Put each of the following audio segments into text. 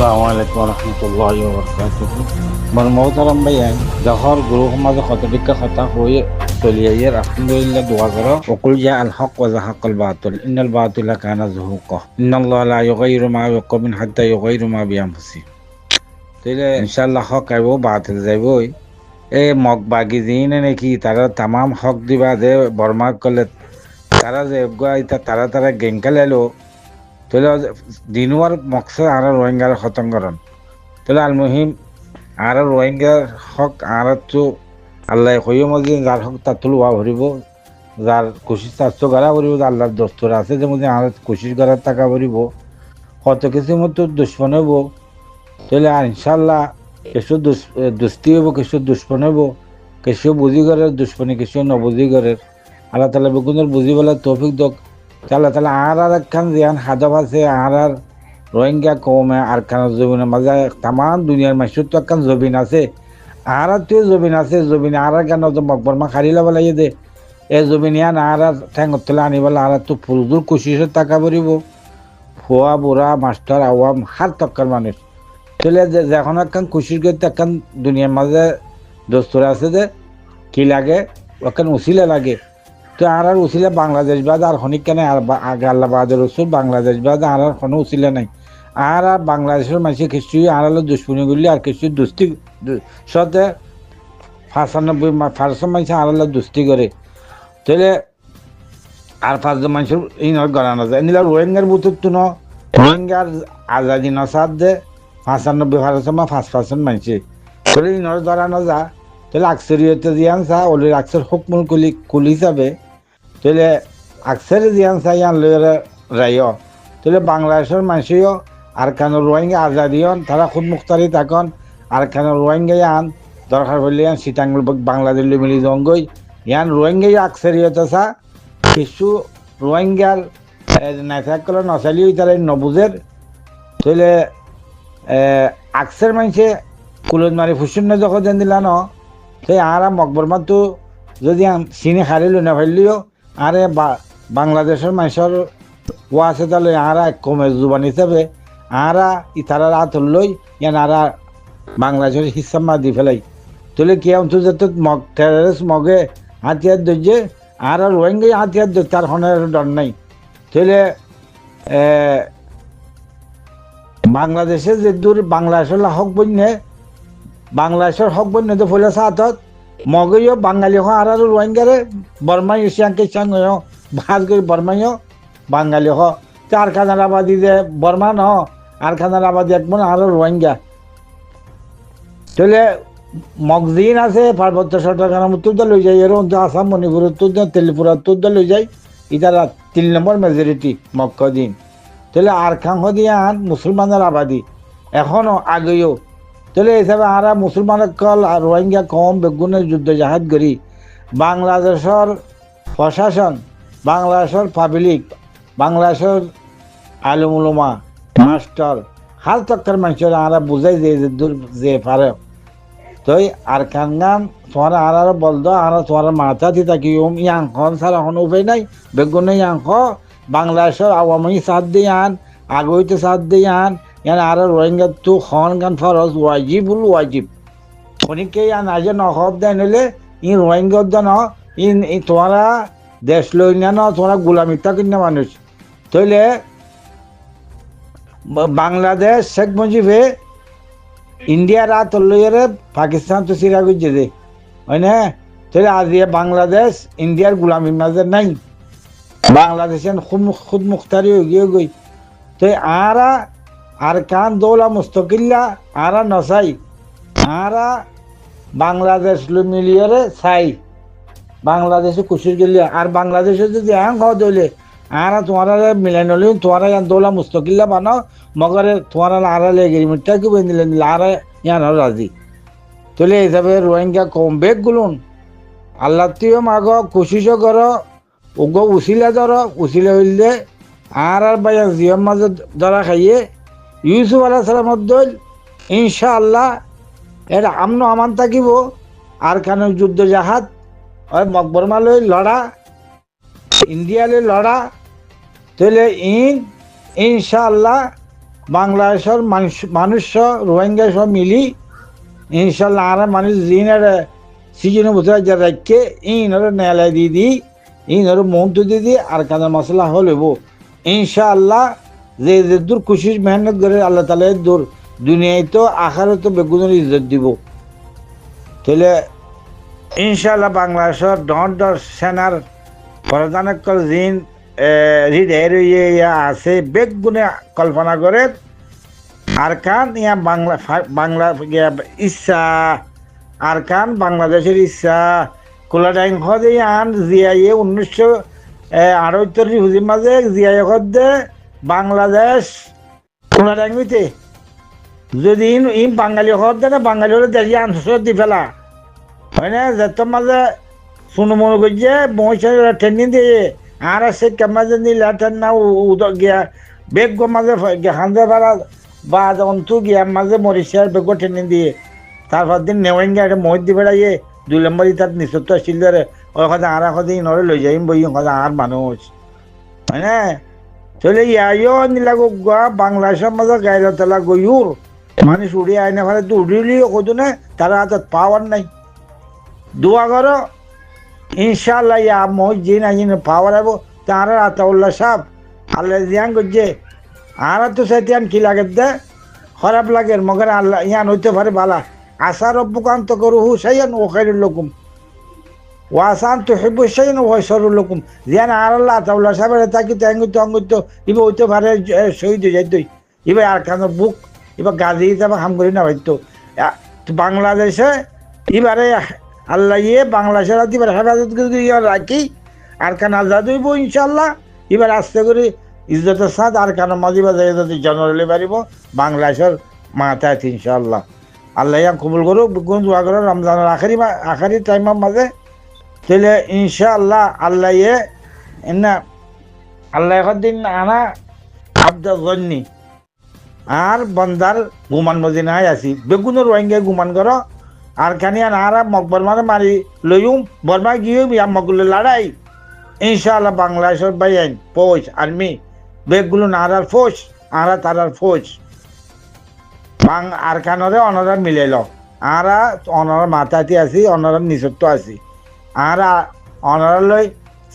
আসসালামু আলাইকুম রহমতুল্লাহ বরকাতুহ মোর মহতারাম ভাইয়া দেশর গরুর সমাজে শতবিক্ষা কথা হয়ে চলি আইয়ে, আলহামদুলিল্লাহ, দোয়া করো। অকুল জা আল হক ওয়া জাহাক আল বাতুল, ইন্নাল বাতুলা কানা জহুক ইন্নাল্লাহ লা ইউগাইরু মা বিকমিন হাত্তা ইউগাইরু মা বিআনফুসি। তাইলে ইনশাআল্লাহ হক আইব, বাতিল যাইবই। এ মগ বাগি জিনে নাকি তারা তামাম হক দিবা যে বর্মা কলে তারা যে তারা তারা গেঙ্কাল এলো তাহলে দিনুয়ার মকসদ আর রোহিঙ্গার খতঙ্গরণ তাহলে আল মুহিম আর রোহিঙ্গার হক আর তো আল্লাহ কইও মধ্যে যার হক তার তুলো ভরিব যার কোশিশ স্বাস্থ্য করা করিব আল্লাহর দস্তর আছে যে মধ্যে আর কোশিশ করার টাকা ভরিব, কত কিছু মতো দুশ্মন হইব। তাহলে আর ইনশাল্লাহ কিছু দুস- দুস্তি হইব কিছু দুশ্মন হইব কিছু বুঝি করে দুশ্মনী কিছু নবুঝি করে আল্লাহ তালা বেগুনের বুঝি বলে তৌফিক দক। তাহলে তাহলে আর আর একখান জিয়ান হাদব আছে, আর আর রোহিঙ্গা কমে আর খান জমিনের মাঝে তামান দুনিয়ার মানুষের তো একখান জবিন আছে। আর আর তুই জবিন আছে জবিন আর আর কেন তো মকবরমা খারি লাগে দে। এই জবিন ইয়ান আর আর ঠেঙত তুলে আনিবলে আর তো ফুলদুর কুশিসের টাকা ভরিব ফুয়া, বুড়া, মাস্টার, আওয়াম, হার তক্কার মানুষ। তাহলে যে যখন একখান খুশির করতে একখান দুনিয়ার মাঝে দোস্তর আছে যে, কি লাগে? ওখান উচিলে লাগে। তো আর আর উচিলে বাংলাদেশ বাদ আর হনিক কেন আর বা- আগে আল্লাহ বাদের রসুল বাংলাদেশ বাদ আর আর কোনো উচিলে নাই। আর আর বাংলাদেশের মানুষের কিছু আর হলো দুশ্মনী করলে আর কিছু দুস্তি সাথে পাঁচানব্বই পাঁচশো মানুষ আর হলো দুস্তি করে। তাহলে আর পাঁচজন মানুষের এই নয় গণানো যায়। নিলে রোহিঙ্গার বুথের তো ন। রোহিঙ্গার আজাদি নসাদ দে পাঁচানব্বই পার্সেন্ট বা পাঁচ পার্সেন্ট মানছে তাহলে এই নয় ধরানো যা। তাহলে আকসরিয়তে দিয়ান চা ওলির আকসর হুকমুল কুলি কুল হিসাবে তাহলে আকসরে দিয়ান চা ইয়ান লইরে রায় তাহলে বাংলাদেশের মানুষও আর কেন রোহিঙ্গা আজাদিয়ন তারা খুব মুক্তারি থাকন, আর কেন রোহিঙ্গা আন দরকার হলে ইয়ান সীতাঙ্গুল বাংলাদেশ মিলি জঙ্গই। ইয়ান রোহিঙ্গাই আকসরিয়তে চা কিছু রোহিঙ্গার নাইথাকলে নচালিও তারা নবুজের। তাহলে আকসের মানুষে কুলত মারি ফুসুন্ন যখন দিলা ন সেই আর মকবরমা তো যদি চিনি হারিল না ফাইলিও আরে বাংলাদেশের মানুষের ওয়া আছে তাহলে আরা কমে জুবান হিসাবে, আরা ইতারা রাত লই, ইয়ান আরা বাংলাদেশের হিসাব মা দি ফেলাই। তাহলে কি অন্ত যাতে মগ টেরারিস্ট মগে হাতিয়ার ধরছে, আর রোহিঙ্গাই হাতিয়ার ধর, তার হনের ডর নাই। তাহলে বাংলাদেশে যে দূর বাংলাদেশের হক বন্যে বাংলাদেশের হক বন্যে তো ফুলে সাথত মগইও বাঙালি হ আর আর রোহিঙ্গারে বর্মাই সিয়াঙ্কে সিয়াঙ্গ ভাজ করে বর্মাইও বাঙালি হ। চার খানার আবাদি যে বর্মা ন আর খানার আবাদি এক মনে আরও রোহিঙ্গা তাহলে মগজিন আছে পার্বত্য উত্তর দিয়ে লই যায় এর মধ্যে আসাম মণিপুর তেলিপুরা উত্তর দিয়ে লই যায় ইতারা তিন নম্বর মেজরিটি মক্কদিন তাহলে আর খাঙ্গ দিয়ে আন মুসলমানের আবাদি। এখনও আগেও তাহলে হিসাবে আরা মুসলমানের কল আর রোহিঙ্গা কম, বেগুনের যুদ্ধ জাহাজ করি বাংলাদেশের প্রশাসন, বাংলাদেশের পাবলিক বাংলাদেশের আলমুলমা, মাস্টার, হাল তক্কর মানুষের আরা বুঝাই যে যে পারে। তই আর কাঙ্গান তোমার আর আর বলদ আর তোমার মাথা দিতা কি ওম ইয়াং খন সারা হন উপায় নাই, বেগুনে ইয়াং খ বাংলাদেশের আওয়ামী সাথ দিয়ে আন আগইতে সাথ দিয়ে আন ইয়ান আর রোহিঙ্গা তো খন গান ফরজ ওয়াজিবুল ওয়াজিব। অনেকে ইয়ান আজে নহব দেয়, নইলে ই রোহিঙ্গা দেন ইন তোমারা দেশ লই না ন তোমরা গোলামিতা কিনা মানুষ। তইলে বাংলাদেশ শেখ মুজিবে ইন্ডিয়া রাত লইয়ারে পাকিস্তান তো সিরা গুজে দে হয় না? তাহলে আজ বাংলাদেশ ইন্ডিয়ার গোলামির মাঝে নাই। বাংলাদেশের খুদ খুদ মুখতারি হয়ে গিয়ে গই। তো আরা আর কান দৌলা মুস্তকিল্লা, আরা নসাই, আরা বাংলাদেশ মিলিয়রে চাই বাংলাদেশে কুশির গেলে আর বাংলাদেশে যদি হ্যাঁ খাওয়া দিলে, আর তোমারা মিলাই নলি, তোমারা দৌলা মুস্তকিল্লা বানাও, মগরে তোমারা আরা লেগে মিঠা কি বেঁধিলে নিলে আর ইয়ান রাজি। এই হিসাবে রোহিঙ্গা কম বেগ গুলুন। আল্লাহ তুইও মাগ কুশিসও কর ওগো উচিলে ধর উচিলে হইলে আর আর বাইয়া জিয়র মাঝে ধরা খাইয়ে ইউসুফ আলাহ সালামত দল ইনশাআল্লাহ এর আমনো আমান থাকিব। আর খানে যুদ্ধ জাহাজ? ওই মকবরমালৈ লড়া ইন্ডিয়ালৈ লড়া তাহলে ইন, ইনশাআল্লাহ বাংলাদেশের মানুষ মানুষ রোহিঙ্গা সব মিলি ইনশাল্লাহ আর মানুষ জিনের সিজনে বছর যা রাখকে ইনর নেলা দি দি ইনর মন্ত্র দি দি আর কাজা মশলা হলেব। ইনশাআল্লাহ যে দূর খুশির মেহনত করে আল্লাহ তালা দূর দুনিয়ায় তো আখারে তো বেগুনের ইজ্জত দিব। তাহলে ইনশাআল্লাহ বাংলাদেশের ডর ডর সেনার প্রধানকল জিন হৃদয়ের ইয়া আছে, বেগুনে কল্পনা করে আর কান ইয়া বাংলা বাংলা ইয়া ইচ্ছা, আর কান বাংলাদেশের ইচ্ছা। কোলাডাইং হদে আন জিয়াইয়ে উনিশশো আড়াইত্তর হুজির মাঝে জিয়াই হদে বাংলাদেশ কোলাডাইং যদি ইন বাঙালি হদে না বাঙালি হলে দেশে আনসর দি ফেলা। হয় না? যত মাঝে শুনো মনে করছে মহিষা ট্রেনিং দিয়ে আর আছে কেমাজে নিলে ট্রেন না উদক গিয়া, বেগ মাঝে হান্দে ভাড়া, বা অন্তু গিয়া মাঝে মরিষার বেগ ট্রেনিং দিয়ে তারপর দিন নেওয়াইঙ্গা একটা মহিত দি বেড়াইয়ে দুই নম্বরই তার আসছিল রে। ওই কথা আর কথা নরে লই যাইম বই কথা আর মানুষ। হয় না? চলে ইয়াইও নিলাগো গোয়া বাংলাদেশের মাঝে গাইলা তেলা গয়ুর। মানুষ উড়ে আইনে ফেলে তো উড়িলিও কত না, তারা হাতত পাওয়ার নাই। দোয়া করো ইনশাল্লাহ ইয়া মই জিন আজিন পাওয়ার আবো তারা আতাউল্লাহ সাহ আল্লাহ জিয়ান করছে। আর তো সেতিয়ান কি লাগে দে? খারাপ লাগে, মগর আল্লাহ ইয়ান হইতে পারে বালা। আশা রব্বুকান্ত করু হু সাইয়ান ও খাইরুল লকুম। ওয়াসান তো হেবু সাইন ও সরুল লকুম। জিয়ান আর আল্লাহ আতাউল্লাহ সাহেবের তাকি তো অঙ্গিত অঙ্গিত ইবে হইতে পারে জ- শহীদ হয়ে যাইতই। ইবে আর কান বুক এবার গাজি হিসাবে হাম করি না হয়তো বাংলাদেশে এবারে আল্লাহ ইয়ে বাংলাদেশের হাতে এবার হেফাজত রাখি, আর কান আজাদ হইব ইনশাল্লাহ এবার আস্তে করে ইজ্জতের সাথ আর কান মাঝে যদি জনরলে পারিব বাংলাদেশের মাথায় ইনশাল্লাহ আল্লাহ ইয়া কবুল করুক দোয়া করো রমজানের আখারি আখারি টাইমের মাঝে তাহলে ইনশাআল্লাহ আল্লাহ না আল্লাহ দিন আনা আব্দুল জন্নি আর বন্দার গুমান মদিনায় আছি। বেগুনের রোহিঙ্গা গুমান করো আর খানি আর মকবর মানে মারি লইম বর্মা গিয়ে ইয়া মকগুলো লড়াই ইনশাআল্লাহ বাংলাদেশের বাই আইন, ফৌজ আর্মি বেগগুলো নারার ফৌজ আরা তারার ফৌজ। বাং আর কানরে অনরা মিলাইল আরা অনরা মাথাতে আছি অনরা নিচত্ব আছি। আরা অনরা লই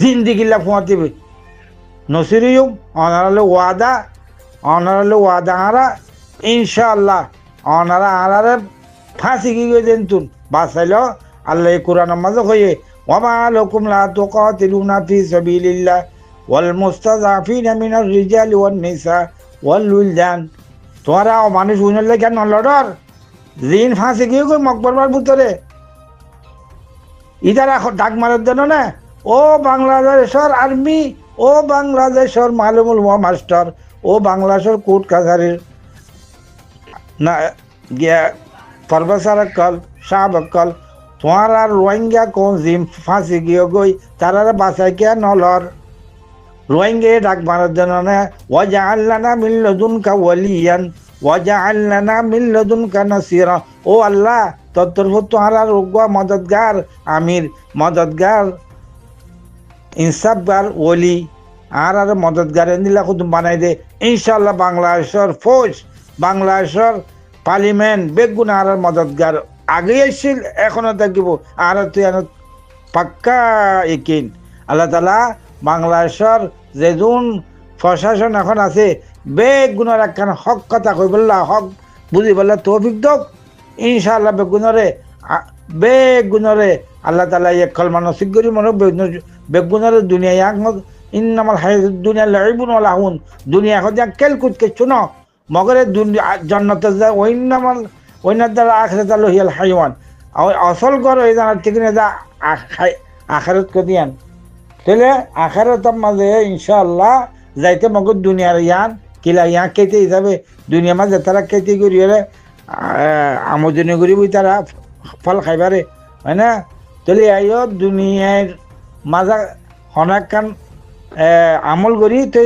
জিন্দিগিলা ফুয়াতে নসিরিয়ম অনারালে ওয়াদা অনারালে ওয়াদা আরা, ইনশাআল্লাহ অনারা আরারে ফাঁসি কি গিয়ে দেন তুন বাসাইল, আল্লাহ কোরআন মাঝে হয়ে ওমা লকুম লা তুকাতিলুনা ফি সাবিলিল্লাহ ওয়াল মুস্তাযাফিনা মিনার রিজাল ওয়ান নিসা ওয়াল উলদান। তোরা মানুষ উনলে কেন লড়র জিন ফাঁসি গিয়ে মকবরবার ভিতরে? ইদার ডাক মারার জন্য না, ও বাংলাদেশের আর্মি, ও বাংলাদেশের মালুমুল মাস্টার, ও বাংলাদেশের কোর্ট কাছারির না, গিয়া প্রফেসর অক্কল সাহেব অক্কল তোমার আর রোহিঙ্গা কোন জিম ফাঁসি গিয়ে গই, তারা বাসায় কে নলর? রোহিঙ্গে ডাক মারার জন্য না ওয়াজা আল্লানা মিল্লদুন কা ওয়ালিয়ান ওয়াজা আল্লানা মিল্লদুন কা নাসিরা, ও আল্লাহ তোর তরফ তোমার আর রোগা মদতগার আমির মদতগার ইনসাফগার ওলি আর আর মদতগার নিলা খুদ বানাই দে। ইনশাল্লাহ বাংলাদেশের ফৌজ, বাংলাদেশের পার্লিমেন্ট বেগুন আর আর মদতগার আগে এসেছিল, এখনও থাকিব আর তুই পাক্কা একিন। আল্লাহ তালা বাংলাদেশের যেজন প্রশাসন এখন আছে, বেগুনের একখান হক কথা কই বললা হক বুঝি বললা তৌফিক দক ইনশাআল্লাহ বেগুনরে বেগুনরে আল্লাহ তালা ইয়ে কলমা নসিব করি মনে বেগুনরে দুনিয়া মগ, ইন্নামাল হাই দুনিয়া ওয়া লাহুন। দুনিয়া এখন যা কেল কুচকে শুনো, মগরে জন্নতে যা ওইনামাল ওইনার দ্বারা আখরে তালো হিয়াল হাইওয়ান। আসল গর এই জানার ঠিক না যা আখারত কদিয়ান তাহলে আখারতার মাঝে ইনশাআল্লাহ যাইতে মগর দুনিয়ার ইয়ান, কিলা ইয়ান কেটে হিসাবে দুনিয়া মাঝে তারা কেটে করি হলে আমোদনী করি বই তারা ফল খাইবারে হয় না? তাহলে আইও দুনিয়ার মাজা হনাকান আমল করি তো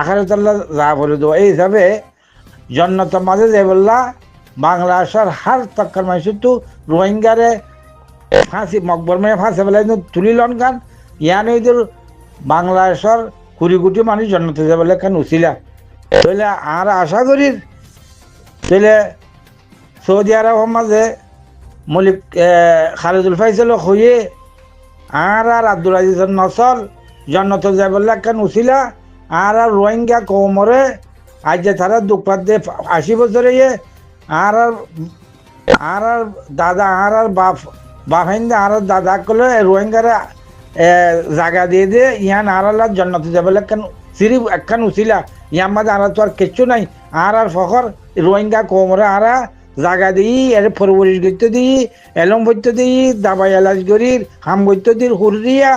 আখারতাল্লাহ যা বলে দেবো। এই হিসাবে জন্নত মাঝে যে বললা বাংলাদেশের হার তক্কর মানুষ তো রোহিঙ্গারে ফাঁসি মকবর মেয়ে ফাঁসি বেলায় তুলি লন গান ইয়ান ওইদের বাংলাদেশের কুড়ি কোটি মানুষ জন্মতে যাবে কেন উচিলা। তাহলে আর আশা করি তাহলে সৌদি আরব মাঝে মলিক খালিদুল ফাইসল হয়ে আর আর আব্দুল আজিজের নসল জন্নত যাবল্লা কেন উছিলা আর আর রোহিঙ্গা কৌমরে আজ যে তারা দুপাত দিয়ে আশি বছরে আর আর আর আর দাদা আর আর বাপ হিন্দে আর আর দাদা কলে রোহিঙ্গারা জায়গা দিয়ে দিয়ে ইয়ান আর আল্লাহ জন্নত যাবল্লা কেন সিরি একখান উছিলা ইয়ার মাঝে আর তো আর কিচ্ছু নাই। আর আর ফখর রোহিঙ্গা কৌমরে আর জাগা দিই এর ফরবরিশ করতে দিই এলম বইতে দিই দাবাই এলাজ গরির, হাম বইতে দিই হুরিয়া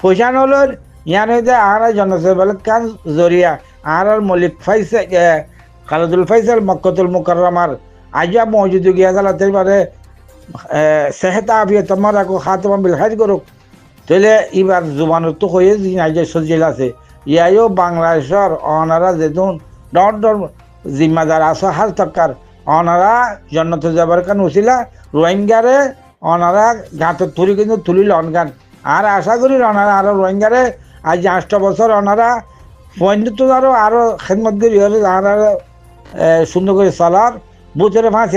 ফসান হলোর, ইয়ান হইতে আর জনসেবল কান জরিয়া, আর মলিক ফাইসা খালেদুল ফাইসাল, মক্কতুল মুকরমার আজা মজুদ গিয়া জালাতের বারে সেহেতা আবিয়ে তোমার আকো খাতমা বিল খাইর করুক। তাহলে এবার জুবানের তো হয়ে আজ সজিল আছে। ইয়াইও বাংলাদেশের অনারা যেতুন ডর ডর জিম্মাদার আসো হাল তক্কার অনারা জন্নতে যাবার কান উছিলা রোহিঙ্গারে অনারা গাঁতর তুলি কিন্তু তুলিল লনগান। আর আশা করি অনারা আরও রোহিঙ্গারে আজ আষ্ট বছর অনারা পয়েন্ট আরও আরও খেদমত করি, হলে আর সুন্দর করে চলার। বুথের ফাঁসি